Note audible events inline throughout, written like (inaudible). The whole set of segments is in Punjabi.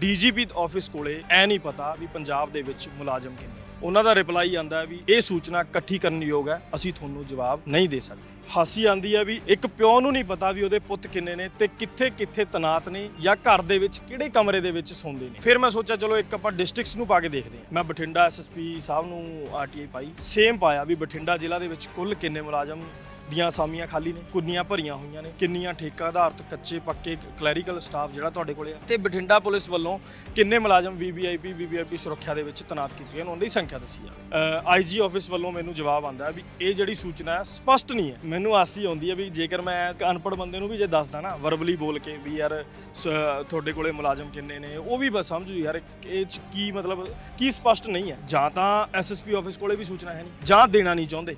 ਡੀਜੀਪੀ ਆਫਿਸ ਕੋਲੇ ਐ ਨਹੀਂ ਪਤਾ ਵੀ ਪੰਜਾਬ ਦੇ ਵਿੱਚ ਮੁਲਾਜ਼ਮ ਕਿੰਨੇ ਉਹਨਾਂ ਦਾ ਰਿਪਲਾਈ ਆਂਦਾ ਵੀ ਇਹ ਸੂਚਨਾ ਇਕੱਠੀ ਕਰਨ ਯੋਗ ਹੈ, ਅਸੀਂ ਤੁਹਾਨੂੰ ਜਵਾਬ ਨਹੀਂ ਦੇ ਸਕਦੇ। ਹਾਸੀ ਆਂਦੀ ਹੈ ਵੀ ਇੱਕ ਪਿਓ ਨੂੰ ਨਹੀਂ ਪਤਾ ਵੀ ਉਹਦੇ ਪੁੱਤ ਕਿੰਨੇ ਨੇ ਤੇ ਕਿੱਥੇ ਕਿੱਥੇ ਤਨਾਤ ਨੇ ਜਾਂ ਘਰ ਦੇ ਵਿੱਚ ਕਿਹੜੇ ਕਮਰੇ ਦੇ ਵਿੱਚ ਸੌਂਦੇ ਨੇ। ਫਿਰ ਮੈਂ ਸੋਚਿਆ, ਚਲੋ ਇੱਕ ਆਪਾਂ ਡਿਸਟ੍ਰਿਕਟਸ ਨੂੰ ਪਾ ਕੇ ਦੇਖਦੇ ਹਾਂ। ਮੈਂ ਬਠਿੰਡਾ ਐਸਐਸਪੀ ਸਾਹਿਬ ਨੂੰ ਆਰਟੀਆਈ ਪਾਈ। ਸੇਮ ਪਾਇਆ ਵੀ ਬਠਿੰਡਾ ਜ਼ਿਲ੍ਹਾ ਦੇ ਵਿੱਚ ਕੁੱਲ ਕਿੰਨੇ ਮੁਲਾਜ਼ਮ ਦੀਆਂ ਅਸਾਮੀਆਂ ਖਾਲੀ ਨੇ, ਕੁੰਨੀਆਂ ਭਰੀਆਂ ਹੋਈਆਂ ਨੇ, ਕਿੰਨੀਆਂ ਠੇਕਾ ਆਧਾਰਿਤ, ਕੱਚੇ ਪੱਕੇ ਕਲੈਰੀਕਲ ਸਟਾਫ ਜਿਹੜਾ ਤੁਹਾਡੇ ਕੋਲੇ ਆ। ਤੇ ਬਠਿੰਡਾ ਪੁਲਿਸ ਵੱਲੋਂ ਕਿੰਨੇ ਮੁਲਾਜ਼ਮ ਵੀਵੀਆਈਪੀ ਵੀਵੀਆਈਪੀ ਸੁਰੱਖਿਆ ਦੇ ਵਿੱਚ ਤੈਨਾਤ ਕੀਤੀਆਂ ਨੇ, ਉਹਨਾਂ ਦੀ ਸੰਖਿਆ ਦੱਸੀ ਆ ਆਈਜੀ ਆਫਿਸ ਵੱਲੋਂ ਮੈਨੂੰ ਜਵਾਬ ਆਂਦਾ ਵੀ ਇਹ ਜਿਹੜੀ ਸੂਚਨਾ ਹੈ ਸਪਸ਼ਟ ਨਹੀਂ ਹੈ। ਮੈਨੂੰ ਆਸੀ ਆਉਂਦੀ ਹੈ ਵੀ ਜੇਕਰ ਮੈਂ ਇੱਕ ਅਨਪੜ੍ਹ ਬੰਦੇ ਨੂੰ ਵੀ ਜੇ ਦੱਸਦਾ ਨਾ ਵਰਬਲੀ ਬੋਲ ਕੇ ਵੀ ਯਾਰ ਸ- ਤੁਹਾਡੇ ਕੋਲੇ ਮੁਲਾਜ਼ਮ ਕਿੰਨੇ ਨੇ, ਉਹ ਵੀ ਬਸ ਸਮਝੂ ਯਾਰ, ਇਹ ਚ ਕੀ ਮਤਲਬ, ਕੀ ਸਪਸ਼ਟ ਨਹੀਂ ਹੈ। ਜਾਂ ਤਾਂ ਐਸਐਸਪੀ ਆਫਿਸ ਕੋਲੇ ਵੀ ਸੂਚਨਾ ਹੈ ਨਹੀਂ, ਜਾਂ ਦੇਣਾ ਨਹੀਂ ਚਾਹੁੰਦੇ।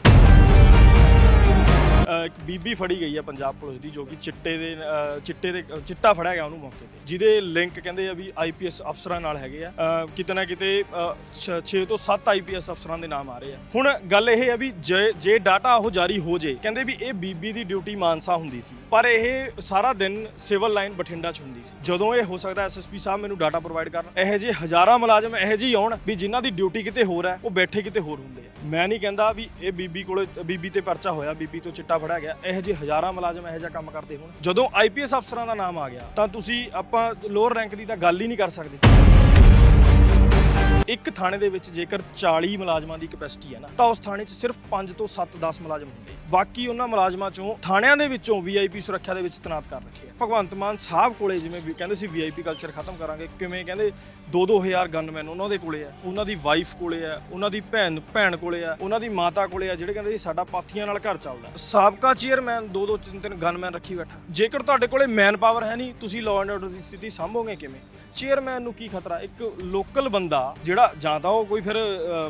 ਅ, ਇੱਕ ਬੀਬੀ ਫੜੀ ਗਈ ਹੈ ਪੰਜਾਬ ਪੁਲਿਸ ਦੀ ਜੋ ਕਿ ਚਿੱਟੇ ਦੇ ਅ, ਚਿੱਟੇ ਦੇ ਚਿੱਟਾ ਫੜਿਆ ਗਿਆ ਉਹਨੂੰ ਮੌਕੇ ਤੇ ਜਿਹਦੇ ਲਿੰਕ ਕਹਿੰਦੇ ਆ ਵੀ ਆਈਪੀਐਸ ਅਫਸਰਾਂ ਨਾਲ ਹੈਗੇ ਆ। ਅ, ਕਿਤੇ ਨਾ ਕਿਤੇ 6 ਤੋਂ 7 ਆਈਪੀਐਸ ਅਫਸਰਾਂ ਦੇ ਨਾਮ ਆ ਰਹੇ ਆ। ਹੁਣ ਗੱਲ ਇਹ ਹੈ ਵੀ ਜੇ- ਜੇ ਡਾਟਾ ਉਹ ਜਾਰੀ ਹੋ ਜੇ ਕਹਿੰਦੇ ਵੀ ਇਹ ਬੀਬੀ ਦੀ ਡਿਊਟੀ ਮਾਨਸਾ ਹੁੰਦੀ ਸੀ ਪਰ ਇਹ ਸਾਰਾ ਦਿਨ ਸਿਵਲ ਲਾਈਨ ਬਠਿੰਡਾ 'ਚ ਹੁੰਦੀ ਸੀ। ਜਦੋਂ ਇਹ ਹੋ ਸਕਦਾ ਐਸਐਸਪੀ ਸਾਹਿਬ ਮੈਨੂੰ ਡਾਟਾ ਪ੍ਰੋਵਾਈਡ ਕਰਨ ਇਹੋ ਜਿਹੇ ਹਜ਼ਾਰਾਂ ਮੁਲਾਜ਼ਮ ਇਹੋ ਜਿਹੇ ਆਉਣ ਵੀ ਜਿਨ੍ਹਾਂ ਦੀ ਡਿਊਟੀ ਕਿਤੇ ਹੋਰ ਹੈ ਉਹ ਬੈਠੇ ਕਿਤੇ ਹੋਰ ਹੁੰਦੇ ਆ। ਮੈਂ ਨਹੀਂ ਕਹਿੰਦਾ ਵੀ ਇਹ ਬੀਬੀ ਕੋਲੇ ਬੀਬੀ ਤੇ ਪਰਚਾ ਹੋਇਆ ਬੀਬੀ ਤੋਂ ਚਿੱਟਾ ਫੜਿਆ ਗਿਆ। ਇਹੋ ਜਿਹੇ ਹਜ਼ਾਰਾਂ ਮੁਲਾਜ਼ਮ ਇਹੋ ਜਿਹਾ ਕੰਮ ਕਰਦੇ ਹੋਣ। ਜਦੋਂ ਆਈਪੀਐਸ ਅਫਸਰਾਂ ਦਾ ਨਾਮ ਆ ਗਿਆ, ਤਾਂ ਤੁਸੀਂ ਆਪਾਂ ਲੋਅਰ ਰੈਂਕ ਦੀ ਤਾਂ ਗੱਲ ਹੀ ਨਹੀਂ ਕਰ ਸਕਦੇ। ਇੱਕ ਥਾਣੇ ਦੇ ਵਿੱਚ ਜੇਕਰ 40 ਮੁਲਾਜ਼ਮਾਂ ਦੀ ਕਪੈਸਿਟੀ ਹੈ ਨਾ, ਤਾਂ ਉਸ ਥਾਣੇ 'ਚ ਸਿਰਫ 5 ਤੋਂ 7 10 ਮੁਲਾਜ਼ਮ ਹੁੰਦੇ। ਬਾਕੀ ਉਹਨਾਂ ਮੁਲਾਜ਼ਮਾਂ 'ਚੋਂ ਥਾਣਿਆਂ ਦੇ ਵਿੱਚੋਂ ਵੀਆਈਪੀ ਸੁਰੱਖਿਆ ਦੇ ਵਿੱਚ ਤੈਨਾਤ ਕਰ ਰੱਖੇ ਆ। ਭਗਵੰਤ ਮਾਨ ਸਾਹਿਬ ਕੋਲੇ ਜਿਵੇਂ ਵੀ ਕਹਿੰਦੇ ਸੀ ਵੀਆਈਪੀ ਕਲਚਰ ਖਤਮ ਕਰਾਂਗੇ, ਕਿਵੇਂ ਕਹਿੰਦੇ 2-2000 ਗਨਮੈਨ ਉਹਨਾਂ ਦੇ ਕੋਲੇ ਆ, ਉਹਨਾਂ ਦੀ ਵਾਈਫ ਕੋਲੇ ਆ, ਉਹਨਾਂ ਦੀ ਭੈਣ ਭੈਣ ਕੋਲੇ ਆ, ਉਹਨਾਂ ਦੀ ਮਾਤਾ ਕੋਲੇ ਆ, ਜਿਹੜੇ ਕਹਿੰਦੇ ਸੀ ਸਾਡਾ ਪਾਥੀਆਂ ਨਾਲ ਘਰ ਚੱਲਦਾ। ਸਾਬਕਾ ਚੇਅਰਮੈਨ 2-2 3-3 ਗਨਮੈਨ ਰੱਖੀ ਬੈਠਾ। ਜੇਕਰ ਤੁਹਾਡੇ ਕੋਲੇ ਮੈਨ ਪਾਵਰ ਹੈ ਨਹੀਂ, ਤੁਸੀਂ ਲਾਅ ਐਂਡ ਆਰਡਰ ਦੀ ਸਥਿਤੀ ਸੰਭੋਗੇ ਕਿਵੇਂ? ਚੇਅਰਮੈਨ ਨੂੰ ਕੀ ਖਤਰਾ? ਇੱਕ ਲੋਕਲ ਬੰਦਾ ਜਿਹੜਾ ਜਾਂ ਤਾਂ ਉਹ ਕੋਈ ਫਿਰ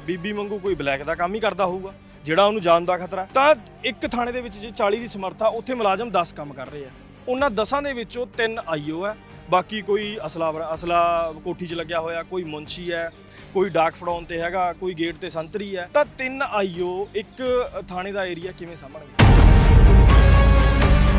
ਬੀਬੀ ਮੰਗੂ ਕੋਈ ਬਲੈਕ ਦਾ ਕੰਮ ਹੀ ਕਰਦਾ ਹੋਊਗਾ। ਜਿਹੜਾ ਉਹਨੂੰ ਜਾਨ ਦਾ ਖਤਰਾ। ਤਾਂ ਇੱਕ ਥਾਣੇ ਦੇ ਵਿੱਚ ਜੇ 40 ਦੀ ਸਮਰੱਥਾ, ਉੱਥੇ ਮੁਲਾਜ਼ਮ 10 ਕੰਮ ਕਰ ਰਹੇ ਆ। ਉਹਨਾਂ 10ਾਂ ਦੇ ਵਿੱਚੋਂ ਤਿੰਨ ਆਈਓ ਹੈ ਬਾਕੀ ਕੋਈ ਅਸਲਾ ਅਸਲਾ ਕੋਠੀ 'ਚ ਲੱਗਿਆ ਹੋਇਆ, ਕੋਈ ਮੁੰਸ਼ੀ ਹੈ ਕੋਈ ਡਾਕ ਫੜਾਉਣ ਤੇ ਹੈਗਾ, ਕੋਈ ਗੇਟ ਤੇ ਸੰਤਰੀ ਹੈ ਤਾਂ ਤਿੰਨ ਆਈਓ ਇੱਕ ਥਾਣੇ ਦਾ ਏਰੀਆ ਕਿਵੇਂ ਸਾਂਭਣਗੇ?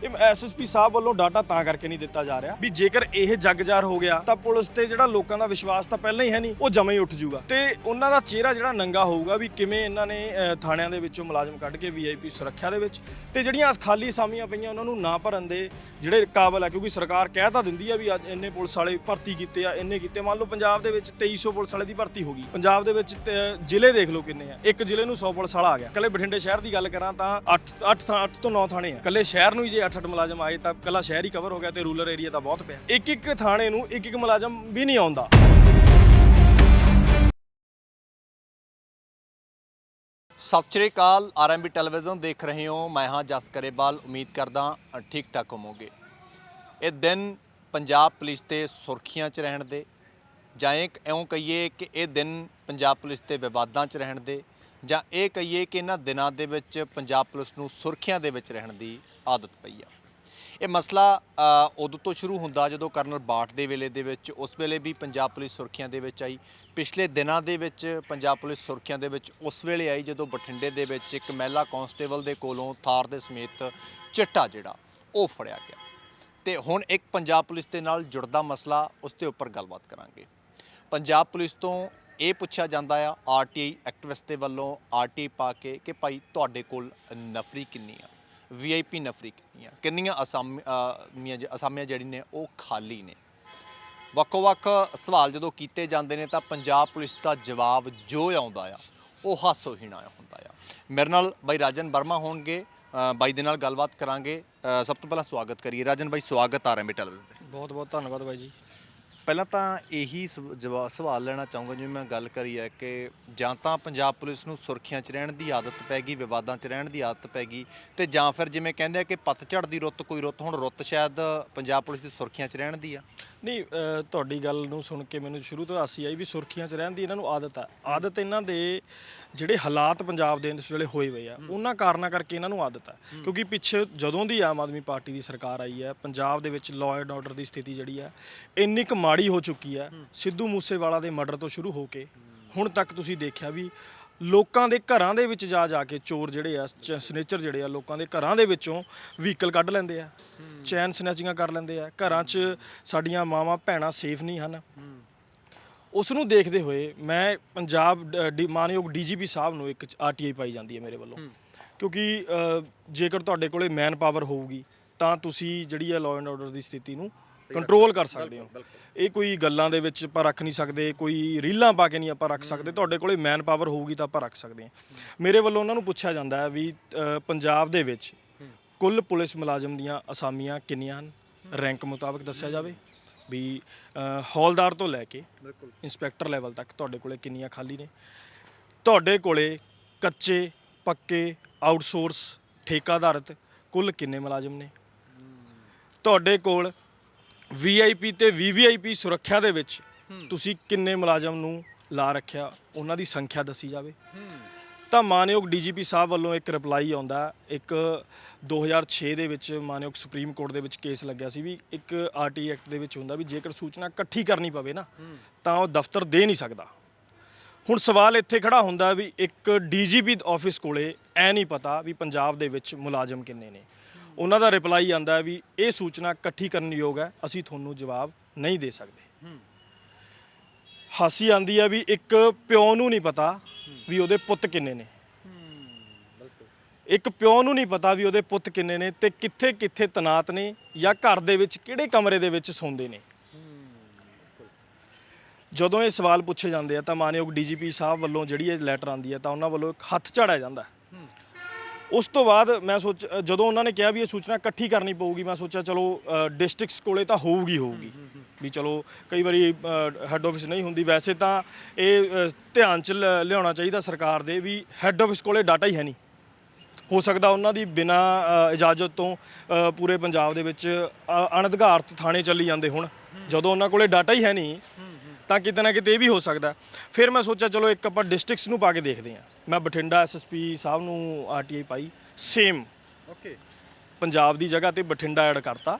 ਇਹ ਐਸਐਸਪੀ ਸਾਹਿਬ ਵੱਲੋਂ ਡਾਟਾ ਤਾਂ ਕਰਕੇ ਨਹੀਂ ਦਿੱਤਾ ਜਾ ਰਿਹਾ ਵੀ ਜੇਕਰ ਇਹ ਜਗਜਾਰ ਹੋ ਗਿਆ ਤਾਂ ਪੁਲਿਸ ਤੇ ਜਿਹੜਾ ਲੋਕਾਂ ਦਾ ਵਿਸ਼ਵਾਸ ਤਾਂ ਪਹਿਲਾਂ ਹੀ ਹੈ ਨਹੀਂ, ਉਹ ਜਮੇ ਹੀ ਉੱਠ ਜਾਊਗਾ। ਤੇ ਉਹਨਾਂ ਦਾ ਚਿਹਰਾ ਜਿਹੜਾ ਨੰਗਾ ਹੋਊਗਾ ਵੀ ਕਿਵੇਂ ਇਹਨਾਂ ਨੇ ਥਾਣਿਆਂ ਦੇ ਵਿੱਚੋਂ ਮੁਲਾਜ਼ਮ ਕੱਢ ਕੇ ਵੀਆਈਪੀ ਸੁਰੱਖਿਆ ਦੇ ਵਿੱਚ ਤੇ ਜਿਹੜੀਆਂ ਖਾਲੀ ਅਸਾਮੀਆਂ ਪਈਆਂ ਉਹਨਾਂ ਨੂੰ ਨਾ ਭਰਨ ਦੇ ਜਿਹੜੇ ਕਾਬਲ ਆ ਕਿਉਂਕਿ ਸਰਕਾਰ ਕਹਿ ਤਾਂ ਦਿੰਦੀ ਆ ਵੀ ਅੱਜ ਇੰਨੇ ਪੁਲਿਸ ਵਾਲੇ ਭਰਤੀ ਕੀਤੇ ਆ, ਇੰਨੇ ਕੀਤੇ। ਮੰਨ ਲਓ ਪੰਜਾਬ ਦੇ ਵਿੱਚ 2300 ਪੁਲਿਸ ਵਾਲੇ ਦੀ ਭਰਤੀ ਹੋ ਗਈ। ਪੰਜਾਬ ਦੇ ਵਿੱਚ ਜ਼ਿਲ੍ਹੇ ਦੇਖ ਲਓ ਕਿੰਨੇ ਆ। ਇੱਕ ਜ਼ਿਲ੍ਹੇ ਨੂੰ 100 ਪੁਲਿਸ ਵਾਲਾ ਆ ਗਿਆ। ਕੱਲੇ ਬਠਿੰਡੇ ਸ਼ਹਿਰ ਦੀ ਗੱਲ ਕਰਾਂ ਤਾਂ 8 8 8 ਤੋਂ 9 ਥਾਣੇ ਆ। ਕੱਲੇ ਸ਼ਹਿਰ ਨੂੰ ਹੀ ਜੇ 8 8 ਮੁਲਾਜ਼ਮ ਆਏ ਤਾਂ ਕੱਲਾ ਸ਼ਹਿਰ ਹੀ ਕਵਰ ਹੋ ਗਿਆ ਤੇ ਰੂਰਲ ਏਰੀਆ ਤਾਂ ਬਹੁਤ ਪਿਆ। ਇੱਕ ਇੱਕ ਥਾਣੇ ਨੂੰ ਇੱਕ ਇੱਕ ਮੁਲਾਜ਼ਮ ਵੀ ਨਹੀਂ ਆਉਂਦਾ। ਸਤਿ ਸ਼੍ਰੀ ਅਕਾਲ ਆਰਐਮਬੀ ਟੈਲੀਵਿਜ਼ਨ ਦੇਖ ਰਹੇ ਹੋ। ਮੈਂ ਹਾਂ ਜਸ ਕਰੇਵਾਲ ਉਮੀਦ ਕਰਦਾ ਠੀਕ ਠਾਕ ਹੋਵੋਗੇ। ਇਹ ਦਿਨ ਪੰਜਾਬ ਪੁਲਿਸ ਤੇ ਸੁਰਖੀਆਂ 'ਚ ਰਹਿਣ ਦੇ, ਜਾਂ ਇੱਕ ਇਉਂ ਕਹੀਏ ਕਿ ਇਹ ਦਿਨ ਪੰਜਾਬ ਪੁਲਿਸ ਤੇ ਵਿਵਾਦਾਂ 'ਚ ਰਹਿਣ ਦੇ, ਜਾਂ ਇਹ ਕਹੀਏ ਕਿ ਇਹਨਾਂ ਦਿਨਾਂ ਦੇ ਵਿੱਚ ਪੰਜਾਬ ਪੁਲਿਸ ਨੂੰ ਸੁਰਖੀਆਂ ਦੇ ਵਿੱਚ ਰਹਿਣ ਦੀ ਆਦਤ ਪਈ ਆ। ਇਹ ਮਸਲਾ ਉਦੋਂ ਤੋਂ ਸ਼ੁਰੂ ਹੁੰਦਾ ਜਦੋਂ ਕਰਨਲ ਬਾਟ ਦੇ ਵੇਲੇ ਦੇ ਵਿੱਚ, ਉਸ ਵੇਲੇ ਵੀ ਪੰਜਾਬ ਪੁਲਿਸ ਸੁਰਖੀਆਂ ਦੇ ਵਿੱਚ ਆਈ। ਪਿਛਲੇ ਦਿਨਾਂ ਦੇ ਵਿੱਚ ਪੰਜਾਬ ਪੁਲਿਸ ਸੁਰਖੀਆਂ ਦੇ ਵਿੱਚ ਉਸ ਵੇਲੇ ਆਈ ਜਦੋਂ ਬਠਿੰਡੇ ਦੇ ਵਿੱਚ ਇੱਕ ਮਹਿਲਾ ਕਾਂਸਟੇਬਲ ਦੇ ਕੋਲੋਂ ਥਾਰ ਦੇ ਸਮੇਤ ਚਿੱਟਾ ਜਿਹੜਾ, ਉਹ ਫੜਿਆ ਗਿਆ। ਤੇ ਹੁਣ ਇੱਕ ਪੰਜਾਬ ਪੁਲਿਸ ਦੇ ਨਾਲ ਜੁੜਦਾ ਮਸਲਾ, ਉਸ ਦੇ ਉੱਪਰ ਗੱਲਬਾਤ ਕਰਾਂਗੇ। ਪੰਜਾਬ ਪੁਲਿਸ ਤੋਂ ਇਹ ਪੁੱਛਿਆ ਜਾਂਦਾ ਆ ਆਰਟੀਆਈ ਐਕਟਿਵਿਸਟ ਦੇ ਵੱਲੋਂ ਆਰਟੀ ਪਾ ਕੇ ਕਿ ਭਾਈ ਤੁਹਾਡੇ ਕੋਲ ਨਫਰੀ ਕਿੰਨੀ ਆ? ਵੀਆਈਪੀ ਨਫਰੀ ਕਿੰਨੀ ਆ ਕਿੰਨੀਆਂ ਅਸਾਮੀਆਂ ਅਸਾਮੀਆਂ ਜਿਹੜੀ ਨੇ, ਉਹ ਖਾਲੀ ਨੇ। ਵੱਖੋ-ਵੱਖ ਸਵਾਲ ਜਦੋਂ ਕੀਤੇ ਜਾਂਦੇ ਨੇ ਤਾਂ ਪੰਜਾਬ ਪੁਲਿਸ ਦਾ ਜਵਾਬ ਜੋ ਆਉਂਦਾ ਆ, ਉਹ ਹਾਸੋਹੀਣਾ ਹੁੰਦਾ ਆ। ਮੇਰੇ ਨਾਲ ਬਾਈ ਰਾਜਨ ਵਰਮਾ ਹੋਣਗੇ। ਬਾਈ ਦੇ ਨਾਲ ਗੱਲਬਾਤ ਕਰਾਂਗੇ। ਸਭ ਤੋਂ ਪਹਿਲਾਂ ਸਵਾਗਤ ਕਰੀਏ। ਰਾਜਨ ਬਾਈ, ਸਵਾਗਤ ਆ ਰਿਹਾ ਮੇਰੇ ਟੈਲੀਵਿਜ਼ਨ ਤੇ। ਬਹੁਤ ਬਹੁਤ ਧੰਨਵਾਦ ਬਾਈ ਜੀ। ਪਹਿਲਾਂ ਤਾਂ ਇਹੀ ਸਵ- ਜਵਾ- ਸਵਾਲ ਲੈਣਾ ਚਾਹੂੰਗਾ ਜਿਵੇਂ ਮੈਂ ਗੱਲ ਕਰੀ ਹੈ ਕਿ ਜਾਂ ਤਾਂ ਪੰਜਾਬ ਪੁਲਿਸ ਨੂੰ ਸੁਰਖੀਆਂ 'ਚ ਰਹਿਣ ਦੀ ਆਦਤ ਪੈ ਗਈ ਵਿਵਾਦਾਂ 'ਚ ਰਹਿਣ ਦੀ ਆਦਤ ਪੈ ਗਈ ਤੇ ਜਾਂ ਫਿਰ ਜਿਵੇਂ ਕਹਿੰਦੇ ਆ ਕਿ ਪਤਝੜ ਦੀ ਰੁੱਤ ਕੋਈ ਰੁੱਤ ਹੁਣ ਰੁੱਤ ਸ਼ਾਇਦ ਪੰਜਾਬ ਪੁਲਿਸ ਦੀ ਸੁਰਖੀਆਂ 'ਚ ਰਹਿਣ ਦੀ ਆ। ਨਹੀਂ ਅ, ਤੁਹਾਡੀ ਗੱਲ ਨੂੰ ਸੁਣ ਕੇ ਮੈਨੂੰ ਸ਼ੁਰੂ ਤੋਂ ਆਸੀ ਆਈ ਵੀ ਸੁਰਖੀਆਂ 'ਚ ਰਹਿਣ ਦੀ ਇਹਨਾਂ ਨੂੰ ਆਦਤ ਆ। ਆਦਤ ਇਹਨਾਂ ਦੇ ਜਿਹੜੇ ਹਾਲਾਤ ਪੰਜਾਬ ਦੇ ਇਸ ਵੇਲੇ ਹੋਏ ਹੋਏ ਆ ਉਹਨਾਂ ਕਾਰਨਾਂ ਕਰਕੇ ਇਹਨਾਂ ਨੂੰ ਆਦਤ ਆ। ਕਿਉਂਕਿ ਪਿੱਛੇ ਜਦੋਂ ਦੀ ਆਮ ਆਦਮੀ ਪਾਰਟੀ ਦੀ ਸਰਕਾਰ ਆਈ ਹੈ ਪੰਜਾਬ ਦੇ ਵਿੱਚ ਲਾਅ ਐਂਡ ਆਰਡਰ ਦੀ ਸਥਿਤੀ ਜਿਹੜੀ ਆ ਇੰਨੀ ਕੁ ਮਾੜੀ ਹੋ ਚੁੱਕੀ ਆ ਸਿੱਧੂ ਮੂਸੇਵਾਲਾ ਦੇ ਮਰਡਰ ਤੋਂ ਸ਼ੁਰੂ ਹੋ ਕੇ ਹੁਣ ਤੱਕ ਤੁਸੀਂ ਦੇਖਿਆ ਵੀ ਲੋਕਾਂ ਦੇ ਘਰਾਂ ਦੇ ਵਿੱਚ ਜਾ ਜਾ ਕੇ ਚੋਰ ਜਿਹੜੇ ਆ ਸਨੇਚਰ ਜਿਹੜੇ ਆ ਲੋਕਾਂ ਦੇ ਘਰਾਂ ਦੇ ਵਿੱਚੋਂ ਵਹੀਕਲ ਕੱਢ ਲੈਂਦੇ ਆ। ਚੈਨ ਸਨੈਚਿੰਗਾਂ ਕਰ ਲੈਂਦੇ ਆ। ਘਰਾਂ 'ਚ ਸਾਡੀਆਂ ਮਾਵਾਂ ਭੈਣਾਂ ਸੇਫ ਨਹੀਂ ਹਨ। ਉਸ ਨੂੰ ਦੇਖਦੇ ਹੋਏ ਮੈਂ ਪੰਜਾਬ ਮਾਨਯੋਗ ਡੀਜੀਪੀ ਸਾਹਿਬ ਨੂੰ ਇੱਕ ਆਰਟੀਆਈ ਪਾਈ ਜਾਂਦੀ ਹੈ ਮੇਰੇ ਵੱਲੋਂ। ਕਿਉਂਕਿ ਜੇਕਰ ਤੁਹਾਡੇ ਕੋਲੇ ਮੈਨ ਪਾਵਰ ਹੋਊਗੀ ਤਾਂ ਤੁਸੀਂ ਜਿਹੜੀ ਹੈ ਲਾਅ ਐਂਡ ਆਰਡਰ ਦੀ ਸਥਿਤੀ ਨੂੰ ਕੰਟਰੋਲ ਕਰ ਸਕਦੇ ਹੋ। ਇਹ ਕੋਈ ਗੱਲਾਂ ਦੇ ਵਿੱਚ ਆਪਾਂ ਰੱਖ ਨਹੀਂ ਸਕਦੇ ਕੋਈ ਰੀਲਾਂ ਪਾ ਕੇ ਨਹੀਂ ਆਪਾਂ ਰੱਖ ਸਕਦੇ। ਤੁਹਾਡੇ ਕੋਲੇ ਮੈਨ ਪਾਵਰ ਹੋਊਗੀ ਤਾਂ ਆਪਾਂ ਰੱਖ ਸਕਦੇ ਹਾਂ। ਮੇਰੇ ਵੱਲੋਂ ਉਹਨਾਂ ਨੂੰ ਪੁੱਛਿਆ ਜਾਂਦਾ ਹੈ ਵੀ ਅ, ਪੰਜਾਬ ਦੇ ਵਿੱਚ ਕੁੱਲ ਪੁਲਿਸ ਮੁਲਾਜ਼ਮ ਦੀਆਂ ਅਸਾਮੀਆਂ ਕਿੰਨੀਆਂ ਹਨ? ਰੈਂਕ ਮੁਤਾਬਕ ਦੱਸਿਆ ਜਾਵੇ ਵੀ ਅ, ਹੌਲਦਾਰ ਤੋਂ ਲੈ ਕੇ ਇੰਸਪੈਕਟਰ ਲੈਵਲ ਤੱਕ ਤੁਹਾਡੇ ਕੋਲੇ ਕਿੰਨੀਆਂ ਖਾਲੀ ਨੇ? ਤੁਹਾਡੇ ਕੋਲੇ ਕੱਚੇ ਪੱਕੇ ਆਊਟਸੋਰਸ ਠੇਕਾ ਆਧਾਰਿਤ ਕੁੱਲ ਕਿੰਨੇ ਮੁਲਾਜ਼ਮ ਨੇ? ਤੁਹਾਡੇ ਕੋਲ ਵੀਆਈਪੀ ਤੇ ਵੀਵੀਆਈਪੀ ਸੁਰੱਖਿਆ ਦੇ ਵਿੱਚ ਤੁਸੀਂ ਕਿੰਨੇ ਮੁਲਾਜ਼ਮ ਨੂੰ ਲਾ ਰੱਖਿਆ, ਉਹਨਾਂ ਦੀ ਸੰਖਿਆ ਦੱਸੀ ਜਾਵੇ। ਤਾਂ ਮਾਨਯੋਗ ਡੀਜੀਪੀ ਸਾਹਿਬ ਵੱਲੋਂ ਇੱਕ ਰਿਪਲਾਈ ਆਉਂਦਾ, ਇੱਕ 2006 ਦੇ ਵਿੱਚ ਮਾਨਯੋਗ ਸੁਪਰੀਮ ਕੋਰਟ ਦੇ ਵਿੱਚ ਕੇਸ ਲੱਗਿਆ ਸੀ ਵੀ ਇੱਕ ਆਰਟੀ ਐਕਟ ਦੇ ਵਿੱਚ ਹੁੰਦਾ ਵੀ ਜੇਕਰ ਸੂਚਨਾ ਇਕੱਠੀ ਕਰਨੀ ਪਵੇ ਨਾ, ਤਾਂ ਉਹ ਦਫ਼ਤਰ ਦੇ ਨਹੀਂ ਸਕਦਾ। ਹੁਣ ਸਵਾਲ ਇੱਥੇ ਖੜਾ ਹੁੰਦਾ ਵੀ ਇੱਕ ਡੀਜੀਪੀ ਆਫਿਸ ਕੋਲੇ ਐ ਨਹੀਂ ਪਤਾ ਵੀ ਪੰਜਾਬ ਦੇ ਵਿੱਚ ਮੁਲਾਜ਼ਮ ਕਿੰਨੇ ਨੇ। ਉਹਨਾਂ ਦਾ ਰਿਪਲਾਈ ਆਂਦਾ ਵੀ ਇਹ ਸੂਚਨਾ ਇਕੱਠੀ ਕਰਨ ਯੋਗ ਹੈ ਅਸੀਂ ਤੁਹਾਨੂੰ ਜਵਾਬ ਨਹੀਂ ਦੇ ਸਕਦੇ। ਹਾਸੀ ਆਂਦੀ ਹੈ ਵੀ ਇੱਕ ਪਿਓ ਨੂੰ ਨਹੀਂ ਪਤਾ ਵੀ ਉਹਦੇ ਪੁੱਤ ਕਿੰਨੇ ਨੇ। ਇੱਕ ਪਿਓ ਨੂੰ ਨਹੀਂ ਪਤਾ ਵੀ ਉਹਦੇ ਪੁੱਤ ਕਿੰਨੇ ਨੇ ਤੇ ਕਿੱਥੇ ਕਿੱਥੇ ਤਨਾਤ ਨੇ ਜਾਂ ਘਰ ਦੇ ਵਿੱਚ ਕਿਹੜੇ ਕਮਰੇ ਦੇ ਵਿੱਚ ਸੌਂਦੇ ਨੇ। ਜਦੋਂ ਇਹ ਸਵਾਲ ਪੁੱਛੇ ਜਾਂਦੇ ਆ ਤਾਂ ਮਾਨਯੋਗ ਡੀਜੀਪੀ ਸਾਹਿਬ ਵੱਲੋਂ ਜਿਹੜੀ ਇਹ ਲੈਟਰ ਆਂਦੀ ਹੈ ਤਾਂ ਉਹਨਾਂ ਵੱਲੋਂ ਇੱਕ ਹੱਥ ਝਾੜਿਆ ਜਾਂਦਾ ਹੈ। ਉਸ ਤੋਂ ਬਾਅਦ ਮੈਂ ਸੋਚ ਜਦੋਂ ਉਹਨਾਂ ਨੇ ਕਿਹਾ ਵੀ ਇਹ ਸੂਚਨਾ ਇਕੱਠੀ ਕਰਨੀ ਪਊਗੀ, ਮੈਂ ਸੋਚਿਆ ਚਲੋ ਡਿਸਟ੍ਰਿਕਟਸ ਕੋਲੇ ਤਾਂ ਹੋਊਗੀ ਹੋਊਗੀ। ਵੀ ਚਲੋ, ਕਈ ਵਾਰੀ ਹੈੱਡ ਆਫਿਸ ਨਹੀਂ ਹੁੰਦੀ। ਵੈਸੇ ਤਾਂ ਇਹ ਧਿਆਨ ਚ ਲ- ਲਿਆਉਣਾ ਚਾਹੀਦਾ ਸਰਕਾਰ ਦੇ ਵੀ ਹੈੱਡ ਆਫਿਸ ਕੋਲੇ ਡਾਟਾ ਹੀ ਹੈ ਨਹੀਂ। ਹੋ ਸਕਦਾ ਉਹਨਾਂ ਦੀ ਬਿਨਾ ਇਜਾਜ਼ਤ ਤੋਂ ਪੂਰੇ ਪੰਜਾਬ ਦੇ ਵਿੱਚ ਅਣਅਧਿਕਾਰਤ ਥਾਣੇ ਚੱਲੀ ਜਾਂਦੇ ਹੁਣ। ਜਦੋਂ ਉਹਨਾਂ ਕੋਲੇ ਡਾਟਾ ਹੀ ਹੈ ਨਹੀਂ, ਤਾਂ ਕਿਤੇ ਨਾ ਕਿਤੇ ਇਹ ਵੀ ਹੋ ਸਕਦਾ। ਫਿਰ ਮੈਂ ਸੋਚਿਆ ਚਲੋ ਇੱਕ ਆਪਾਂ ਡਿਸਟ੍ਰਿਕਟਸ ਨੂੰ ਪਾ ਕੇ ਦੇਖਦੇ ਹਾਂ। ਮੈਂ ਬਠਿੰਡਾ ਐਸਐਸਪੀ ਸਾਹਿਬ ਨੂੰ ਆਰਟੀਆਈ ਪਾਈ ਸੇਮ ਓਕੇ। ਪੰਜਾਬ ਦੀ ਜਗ੍ਹਾ ਤੇ ਬਠਿੰਡਾ ਐਡ ਕਰਤਾ।